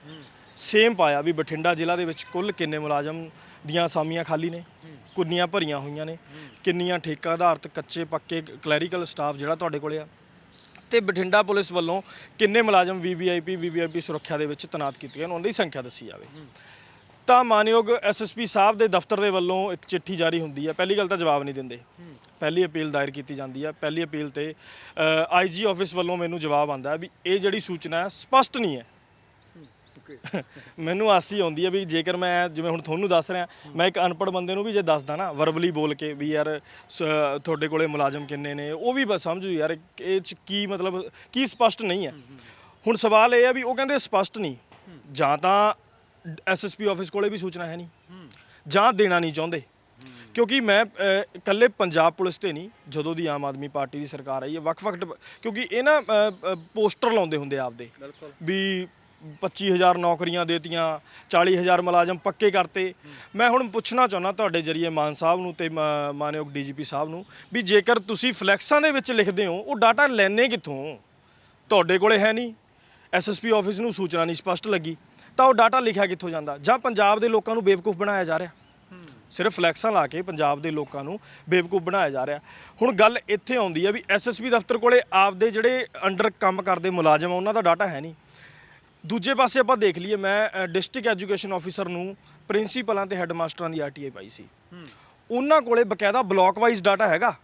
ਸੇਮ ਪਾਇਆ ਵੀ ਬਠਿੰਡਾ ਜ਼ਿਲ੍ਹਾ ਦੇ ਵਿੱਚ ਕੁੱਲ ਕਿੰਨੇ ਮੁਲਾਜ਼ਮ ਦੀਆਂ ਅਸਾਮੀਆਂ ਖਾਲੀ ਨੇ ਕਿੰਨੀਆਂ ਭਰੀਆਂ ਹੋਈਆਂ ਨੇ ਕਿੰਨੀਆਂ ਠੇਕਾ ਆਧਾਰਿਤ ਕੱਚੇ ਪੱਕੇ ਕਲੈਰੀਕਲ ਸਟਾਫ ਜਿਹੜਾ ਤੁਹਾਡੇ ਕੋਲੇ ਆ। ਤੇ ਬਠਿੰਡਾ ਪੁਲਿਸ ਵੱਲੋਂ ਕਿੰਨੇ ਮੁਲਾਜ਼ਮ ਵੀਵੀਆਈਪੀ ਵੀਵੀਆਈਪੀ ਸੁਰੱਖਿਆ ਦੇ ਵਿੱਚ ਤੈਨਾਤ ਕੀਤੇ ਗਏ ਉਹਨਾਂ ਦੀ ਸੰਖਿਆ ਦੱਸੀ ਜਾਵੇ। ਤਾਂ ਮਾਨਯੋਗ ਐਸਐਸਪੀ ਸਾਹਿਬ ਦੇ ਦਫ਼ਤਰ ਦੇ ਵੱਲੋਂ ਇੱਕ ਚਿੱਠੀ ਜਾਰੀ ਹੁੰਦੀ ਹੈ। ਪਹਿਲੀ ਗੱਲ ਤਾਂ ਜਵਾਬ ਨਹੀਂ ਦਿੰਦੇ। ਪਹਿਲੀ ਅਪੀਲ ਦਾਇਰ ਕੀਤੀ ਜਾਂਦੀ ਹੈ। ਪਹਿਲੀ ਅਪੀਲ ਤੇ ਆਈਜੀ ਆਫਿਸ ਵੱਲੋਂ ਮੈਨੂੰ ਜਵਾਬ ਆਂਦਾ ਵੀ ਇਹ ਜਿਹੜੀ ਸੂਚਨਾ ਹੈ, ਸਪਸ਼ਟ ਨਹੀਂ ਹੈ। (laughs) ਮੈਨੂੰ ਆਸੀ ਆਉਂਦੀ ਹੈ ਵੀ ਜੇਕਰ ਮੈਂ ਜਿਵੇਂ ਹੁਣ ਤੁਹਾਨੂੰ ਦੱਸ ਰਿਹਾ, ਮੈਂ ਇੱਕ ਅਨਪੜ੍ਹ ਬੰਦੇ ਨੂੰ ਵੀ ਜੇ ਦੱਸਦਾ ਨਾ ਵਰਬਲੀ ਬੋਲ ਕੇ ਵੀ ਯਾਰ, ਸ- ਤੁਹਾਡੇ ਕੋਲੇ ਮੁਲਾਜ਼ਮ ਕਿੰਨੇ ਨੇ, ਉਹ ਵੀ ਬਸ ਸਮਝੂ ਯਾਰ, ਇਹ ਚ ਕੀ ਮਤਲਬ, ਕੀ ਸਪਸ਼ਟ ਨਹੀਂ ਹੈ। ਹੁਣ ਸਵਾਲ ਇਹ ਹੈ ਵੀ ਉਹ ਕਹਿੰਦੇ ਸਪਸ਼ਟ ਨਹੀਂ। ਜਾਂ ਤਾਂ ਐਸਐਸਪੀ ਆਫਿਸ ਕੋਲੇ ਵੀ ਸੂਚਨਾ ਹੈ ਨਹੀਂ। ਜਾਂ ਦੇਣਾ ਨਹੀਂ ਚਾਹੁੰਦੇ। ਕਿਉਂਕਿ ਮੈਂ ਅ, ਇਕੱਲੇ ਪੰਜਾਬ ਪੁਲਿਸ ਤੇ ਨਹੀਂ ਜਦੋਂ ਦੀ ਆਮ ਆਦਮੀ ਪਾਰਟੀ ਦੀ ਸਰਕਾਰ ਆਈ ਹੈ ਵੱਖ-ਵੱਖ ਡਿਪ- ਕਿਉਂਕਿ ਇਹ ਨਾ ਅ, ਅ, ਪੋਸਟਰ ਲਾਉਂਦੇ ਹੁੰਦੇ ਆ ਆਪਦੇ। ਵੀ 25000 ਨੌਕਰੀਆਂ ਦੇਤੀਆਂ 40000 ਮੁਲਾਜ਼ਮ ਪੱਕੇ ਕਰਤੇ। ਮੈਂ ਹੁਣ ਪੁੱਛਣਾ ਚਾਹੁੰਦਾ ਤੁਹਾਡੇ ਜਰੀਏ ਮਾਨ ਸਾਹਿਬ ਨੂੰ ਤੇ ਮਾ- ਮਾਨਯੋਗ ਡੀਜੀਪੀ ਸਾਹਿਬ ਨੂੰ ਵੀ ਜੇਕਰ ਤੁਸੀਂ ਫਲੈਕਸਾਂ ਦੇ ਵਿੱਚ ਲਿਖਦੇ ਹੋ ਉਹ ਡਾਟਾ ਲੈਣੇ ਕਿੱਥੋਂ? ਤੁਹਾਡੇ ਕੋਲੇ ਹੈ ਨਹੀਂ। ਐਸਐਸਪੀ ਆਫਿਸ ਨੂੰ ਸੂਚਨਾ ਨਹੀਂ ਸਪਸ਼ਟ ਲੱਗੀ। ਤਾਂ ਉਹ ਡਾਟਾ ਲਿਖਿਆ ਕਿੱਥੋਂ ਜਾਂਦਾ? ਜਾਂ ਪੰਜਾਬ ਦੇ ਲੋਕਾਂ ਨੂੰ ਬੇਵਕੂਫ ਬਣਾਇਆ ਜਾ ਰਿਹਾ? ਸਿਰਫ ਫਲੈਕਸਾਂ ਲਾ ਕੇ ਪੰਜਾਬ ਦੇ ਲੋਕਾਂ ਨੂੰ ਬੇਵਕੂਫ ਬਣਾਇਆ ਜਾ ਰਿਹਾ। ਹੁਣ ਗੱਲ ਇੱਥੇ ਆਉਂਦੀ ਹੈ ਵੀ ਐਸਐਸਪੀ ਦਫ਼ਤਰ ਕੋਲੇ ਆਪਦੇ ਜਿਹੜੇ ਅੰਡਰ ਕੰਮ ਕਰਦੇ ਮੁਲਾਜ਼ਮ ਆ, ਉਹਨਾਂ ਦਾ ਡਾਟਾ ਹੈ ਨਹੀਂ। ਦੂਜੇ ਪਾਸੇ ਆਪਾਂ ਦੇਖ ਲਈਏ, ਮੈਂ ਡਿਸਟ੍ਰਿਕਟ ਐਜੂਕੇਸ਼ਨ ਆਫੀਸਰ ਨੂੰ ਪ੍ਰਿੰਸੀਪਲਾਂ ਤੇ ਹੈੱਡਮਾਸਟਰਾਂ ਦੀ ਆਰਟੀਆਈ ਪਾਈ ਸੀ। ਉਹਨਾਂ ਕੋਲੇ ਬਕਾਇਦਾ ਬਲਾਕ ਵਾਈਜ਼ ਡਾਟਾ ਹੈਗਾ